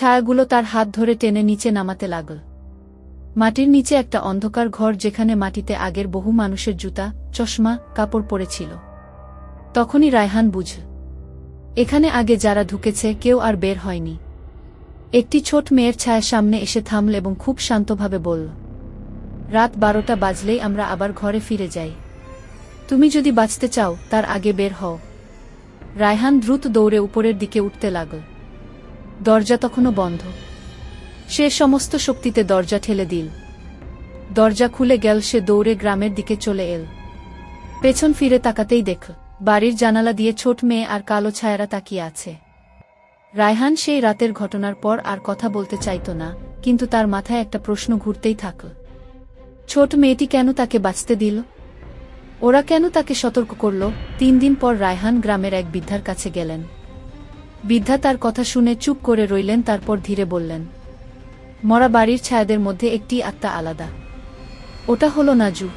ছায়াগুলো তার হাত ধরে টেনে নিচে নামাতে লাগল। মাটির নিচে একটা অন্ধকার ঘর যেখানে মাটিতে আগের বহু মানুষের জুতা, চশমা, কাপড় পরেছিল তখনই রায়হান বুঝ এখানে আগে যারা ঢুকেছে কেউ আর বের হয়নি। একটি ছোট মেয়ের ছায়া সামনে এসে থামল এবং খুব শান্তভাবে বলল, রাত বারোটা বাজলেই আমরা আবার ঘরে ফিরে যাই। তুমি যদি বাঁচতে চাও, তার আগে বের হও। রায়হান দ্রুত দৌড়ে উপরের দিকে উঠতে লাগল। দরজা তখনও বন্ধ। সে সমস্ত শক্তিতে দরজা ঠেলে দিল। দরজা খুলে গেল, সে দৌড়ে গ্রামের দিকে চলে এল। পেছন ফিরে তাকাতেই দেখ, বাড়ির জানালা দিয়ে ছোট মেয়ে আর কালো ছায়ারা তাকিয়ে আছে। রায়হান সেই রাতের ঘটনার পর আর কথা বলতে চাইত না, কিন্তু তার মাথায় একটা প্রশ্ন ঘুরতেই থাকল। ছোট মেয়েটি কেন তাকে বাঁচতে দিল? ওরা কেন তাকে সতর্ক করল? তিন দিন পর রায়হান গ্রামের এক বৃদ্ধার কাছে গেলেন। বৃদ্ধা তার কথা শুনে চুপ করে রইলেন, তারপর ধীরে বললেন, মরা বাড়ির ছায়াদের মধ্যে একটি আত্মা আলাদা। ওটা হলো নাজু।